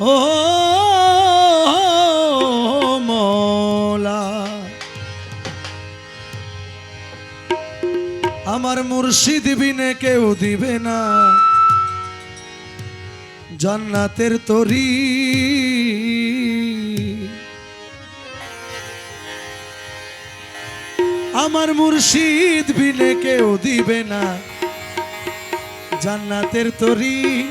ও মৌলা আমার মুর্শিদ বিনে কেউ দিবে না। জান্নাতের তরি। আমার মুর্শিদ বিনে কেউ দিবে না। জান্নাতের তরি।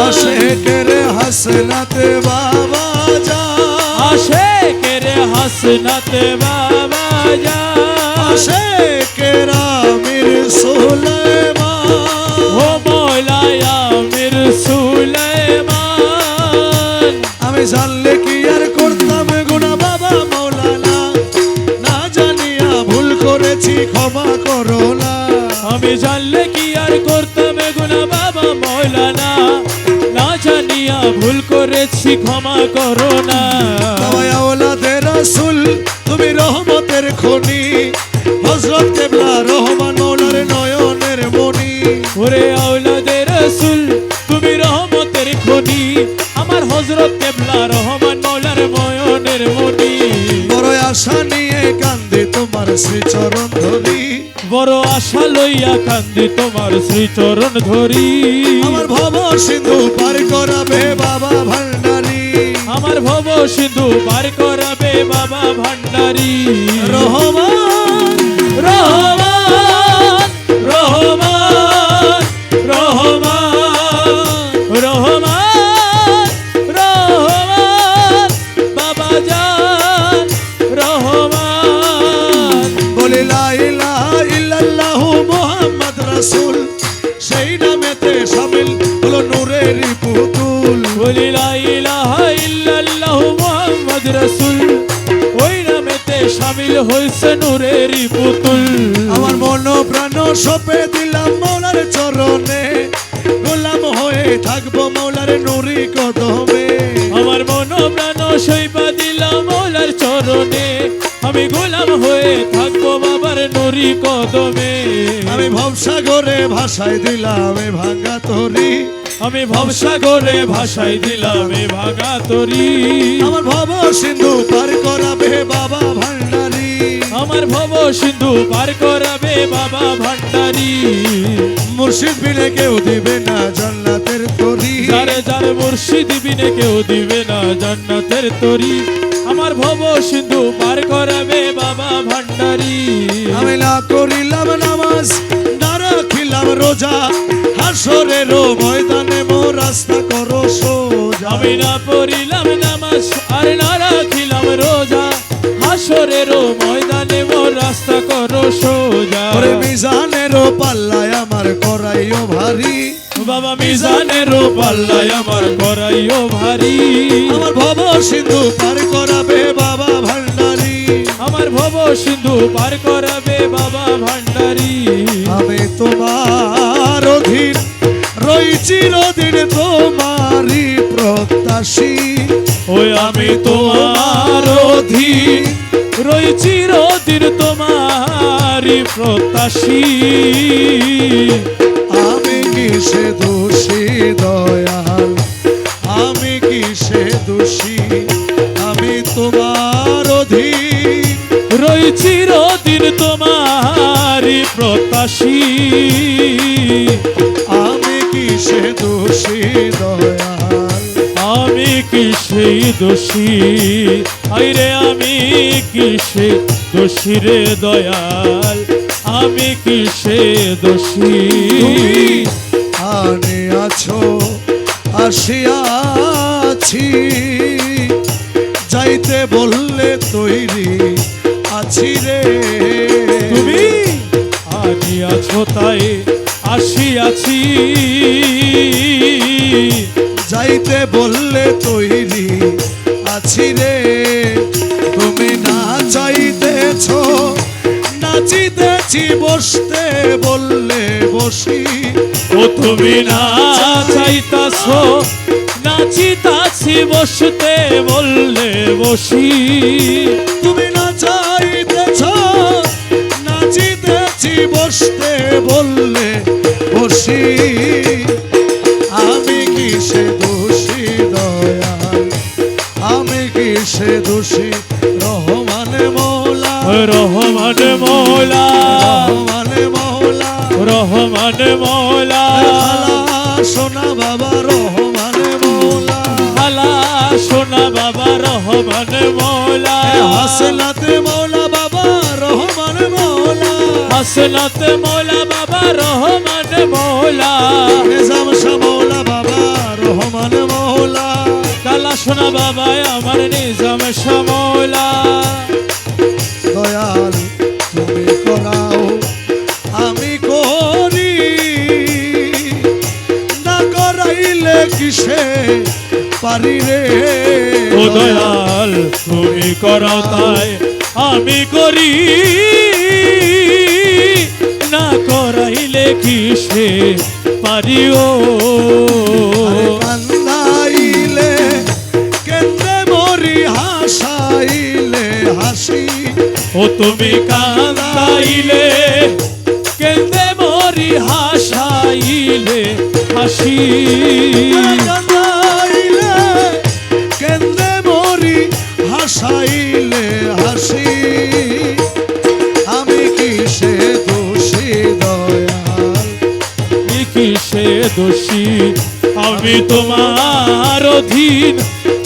আশেকের হাসনাতে বাবা যা। আশেকের হাসনাতে বাবা জান আশেকের আমির সুলেমা ও মৌলায় আমির সুলাইমান আমি জানলে করেছি ক্ষমা করো না। বাবা ওলাদের রাসূল তুমি রহমতের খনি। হযরত কেবলা রহমান নয়নের মনি ওরে আওলাদের রসুল তুমি রহমতের খনি। আমার হজরত কেবলা রহমান মৌলার ময়নের মনি বড় আশা নিয়ে কান্দে তোমার শ্রীচরণ ধরি। বড় আশা লইয়া কান্দি তোমার শ্রীচরণ ধরি। আমার ভব সিন্ধু পার করাবে বাবা সিন্ধু পার করাবে বাবা ভান্ডারি। রহমান রহমান রহমান রহমান রহমান রহমান বাবা জান রহমান বলে লা ইলাহা ইল্লাল্লাহু মুহাম্মদ রাসূল সেই নামেতে শামিল হলো নূরের পুতুল। বলি লা ইলাহা ইল্লাল্লাহু মুহাম্মদ রাসূল ওই নামেতে শামিল হইছে নূরের পুতুল। আমার মন প্রাণ সপে দিলাম মৌলার চরণে। গোলাম হয়ে থাকব মৌলার নুরি কদমে। আমার মন প্রাণ সইপা দিলাম মৌলার চরণে। আমি গোলাম হয়ে থাকব বাবার নুরি কদমে। আমি ভবসাগরে ভাষায় দিলাম ভাঙ্গা তরি। আমি ভবসাগরে ভাষাই দিলাম এ ভাগা তরি। আমার ভব সিন্ধু পার করাবে বাবা ভান্ডারি আমার ভব সিন্ধু পার করাবে বাবা ভান্ডারি মুর্শিদ বিনে কেউ দিবে না জান্নাতের তরি। যারে যার মুর্শিদ বিনে কেউ দিবে না জান্নাতের তরি। আমার ভব সিন্ধু পার করাবে বাবা ভান্ডারি আমি না করিলাম নামাজ না রাখিলাম রোজা। হাসরের ময়দানে মো রাস্তা করো সোজা। আমি না পড়িলাম নামাজ আর না রাখিলাম রোজা। হাসরের ময়দানে মোর রাস্তা করো সোজা। ওরে মিজানের পাল্লায় আমার করাইও ভারী। বাবা মিজানের পাল্লায় আমার করাইও ভারী। আমার ভব সিন্ধু পার করাবে বাবা ভান্ডারি। আমার ভব সিন্ধু পার করাবে বাবা ভান্ডারি। আমি রই চিরদিন তোমারই প্রত্যাশী। ওই আমি তোমার অধীন। রই চিরদিন তোমারই প্রত্যাশী। আমি কিসে দোষী দয়াল? আমি কিসে দোষী? আমি তোমার অধীন। রই চিরদিন তোমারই প্রত্যাশী। কিসে দোষী দয়াল? আমি কি সেই দোষী? আইরে আমি কি সে দোষী রে দয়াল? আমি কি সে দোষী আনে আছো আসিয়াছি যাই যাইতে বললে তৈরি আছি রে। তুমি আনিয়াছো তাই আসিয়াছি। যাইতে বললে তৈরি আছি রে। তুমি না চাইতেছ নাচিতেছি বসতে বললে বসি। ও তুমি না চাইতাছ নাচিতাছি বসতে বললে বসি। তুমি না চাইতেছ নাচিতেছি বসতে বললে কিসে দোষী রহমানে মৌলা। রহমান মৌলা। রহমানে মৌলা। রহমান মৌলা। সোনা বাবা রহমানে মৌলা। আলা সোনা বাবা রহমান মৌলা। হাসনাতে মৌলা বাবা রহমানে মৌলা। হাসনাত মৌলা বাবা রহমান মৌলা। আমার নিজাম দয়াল তুমি করাও আমি করি। না করাইলে কিসে পারি রে? ও দয়াল তুমি করো তাই আমি করি। না করাইলে কিসে পারিও ও তুমি কান্দাইলে কেন্দে মরি হাসাইলে, হাসি কান্দাইলে কেন্দ্রে মরি হাসাইলে, হাসি। আমি কিসে দোষী দয়াল? কিসে দোষী? আমি তোমার অধীন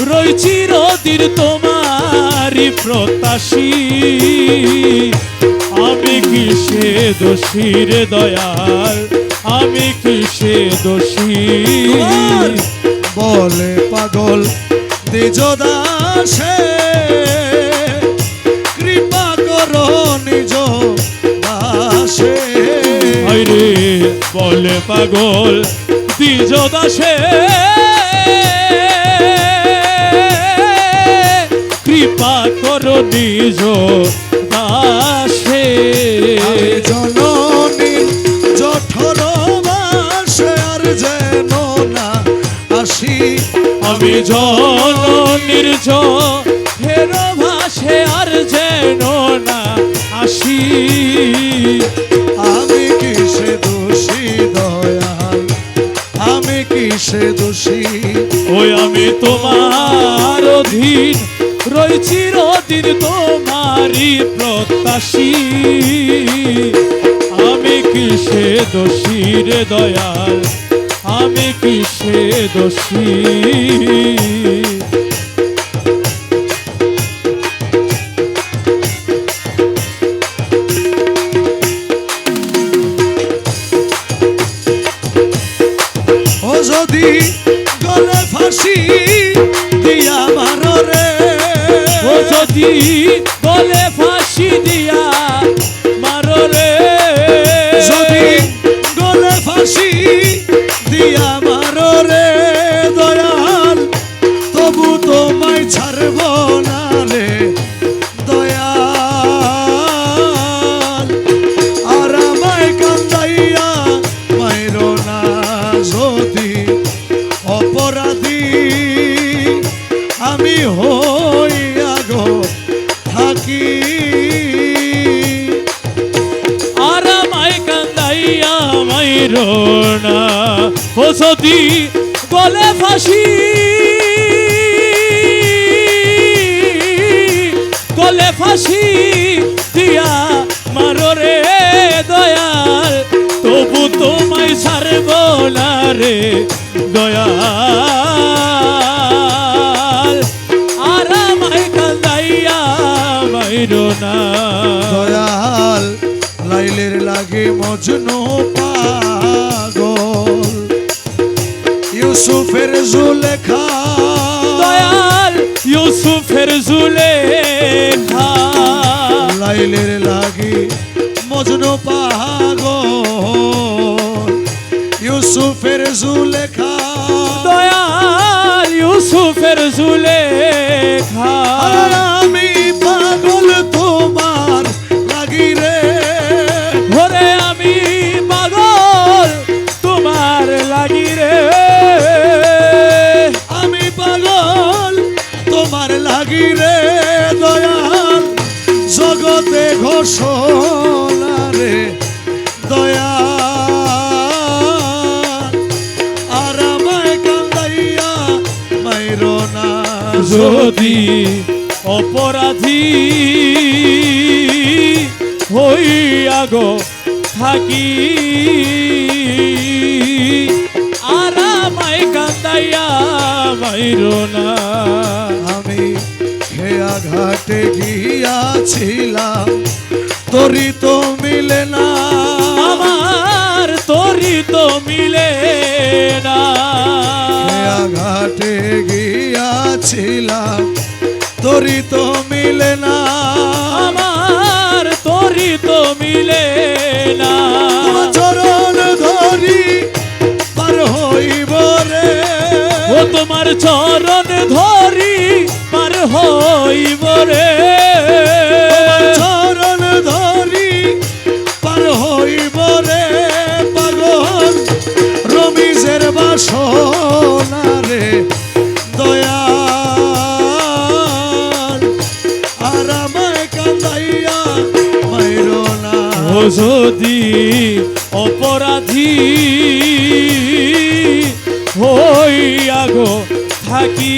রয়েছি রদির তোমারই প্রত্যাশী। আমি কিসে দোষী রে দয়াল? আমি কিসে দোষী? তোমার বলে পাগল নিজ দাসে। কৃপা করো নিজ দাসে। বলে পাগল দাসে। কৃপা করো নিজ দাসে। আমি জননী জঠর মাসে আর যেন না আসি। আমি জন নির্জ ফের ভাসে আর যেন না আসি। আমি কিসে দোষী দয়াল? আমি কিসে দোষী? ওই আমি তোমার অধীন রয়েছি রদিন তোমারই প্রত্যাশী। আমি কিসে দোষী রে দয়াল? আমি কিসে দোষী? আমি হইয়া গো থাকি। আর আমায় কান্দাইয়া মাইরো না। ও যদি গলে ফাঁসি গলে ফাঁসি দিয়া মারো রে দয়াল, তবু তোমায় ছাড়ব না রে দয়াল। মজনু পাগল। ইউসুফের জুলেখা দয়াল ইউসুফের জুলেখা লাইলের লাগি মজনু পাগল। ইউসুফের জুলেখা দয়াল ইউসুফের জুলেখা অপরাধী হইয়া গো থাকি। আর আমায় কান্দাইয়া মাইরো না। আমি খেয়া ঘাটে গিয়াছিলাম তোরি তো মিলে না। আমার তোরি তো মিলে না। ঘাটে গিয়াছিলাম তোরি তো না। চরণ ধরি পার হইব রে। ও তোমার চরণ হইয়া গো থাকি।